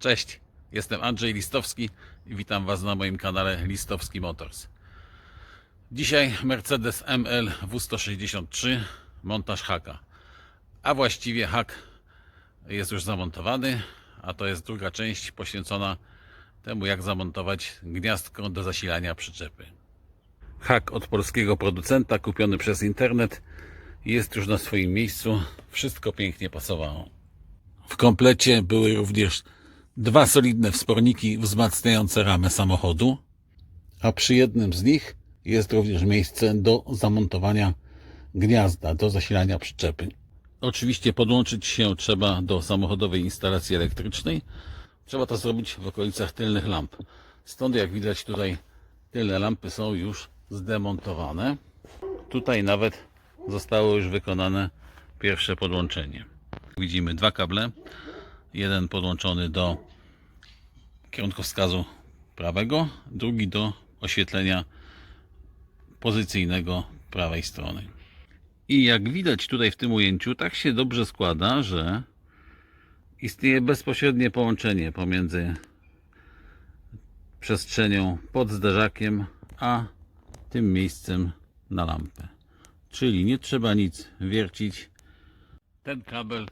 Cześć, jestem Andrzej Listowski i witam Was na moim kanale Listowski Motors. Dzisiaj Mercedes ML W163, montaż haka. A właściwie hak jest już zamontowany, a to jest druga część poświęcona temu, jak zamontować gniazdko do zasilania przyczepy. Hak od polskiego producenta, kupiony przez internet, jest już na swoim miejscu. Wszystko pięknie pasowało. W komplecie były również dwa solidne wsporniki wzmacniające ramę samochodu, a przy jednym z nich jest również miejsce do zamontowania gniazda do zasilania przyczepy. Oczywiście podłączyć się trzeba do samochodowej instalacji elektrycznej. Trzeba to zrobić w okolicach tylnych lamp. Stąd jak widać tutaj tylne lampy są już zdemontowane. Tutaj nawet zostało już wykonane pierwsze podłączenie. Widzimy dwa kable. Jeden podłączony do kierunkowskazu prawego, drugi do oświetlenia pozycyjnego prawej strony. I jak widać tutaj w tym ujęciu, tak się dobrze składa, że istnieje bezpośrednie połączenie pomiędzy przestrzenią pod zderzakiem, a tym miejscem na lampę. Czyli nie trzeba nic wiercić. Ten kabel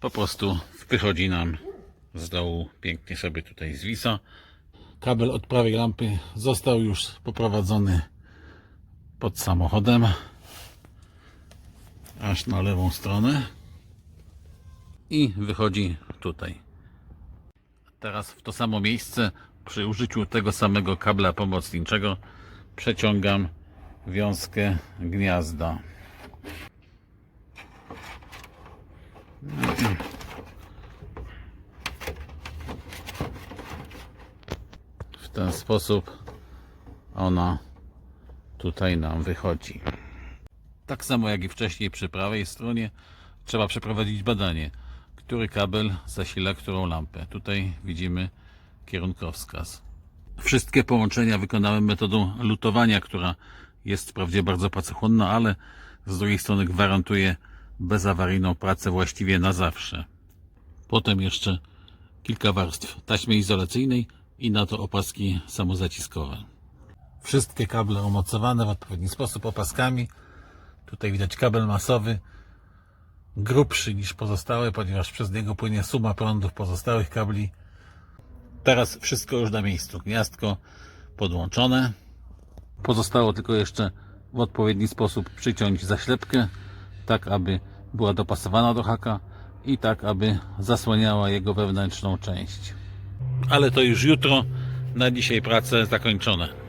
po prostu wychodzi nam z dołu, pięknie sobie tutaj zwisa. Kabel od prawej lampy został już poprowadzony pod samochodem, aż na lewą stronę i wychodzi tutaj. Teraz w to samo miejsce przy użyciu tego samego kabla pomocniczego przeciągam wiązkę gniazda. Ten sposób ona tutaj nam wychodzi. Tak samo jak i wcześniej przy prawej stronie trzeba przeprowadzić badanie, który kabel zasila którą lampę. Tutaj widzimy kierunkowskaz. Wszystkie połączenia wykonałem metodą lutowania, która jest wprawdzie bardzo pracochłonna, ale z drugiej strony gwarantuje bezawaryjną pracę właściwie na zawsze. Potem jeszcze kilka warstw taśmy izolacyjnej i na to opaski samozaciskowe. Wszystkie kable umocowane w odpowiedni sposób opaskami. Tutaj widać kabel masowy, grubszy niż pozostałe, ponieważ przez niego płynie suma prądów pozostałych kabli. Teraz wszystko już na miejscu. Gniazdko podłączone. Pozostało tylko jeszcze w odpowiedni sposób przyciąć zaślepkę, tak aby była dopasowana do haka i tak aby zasłaniała jego wewnętrzną część. Ale to już jutro. Na dzisiaj prace zakończone.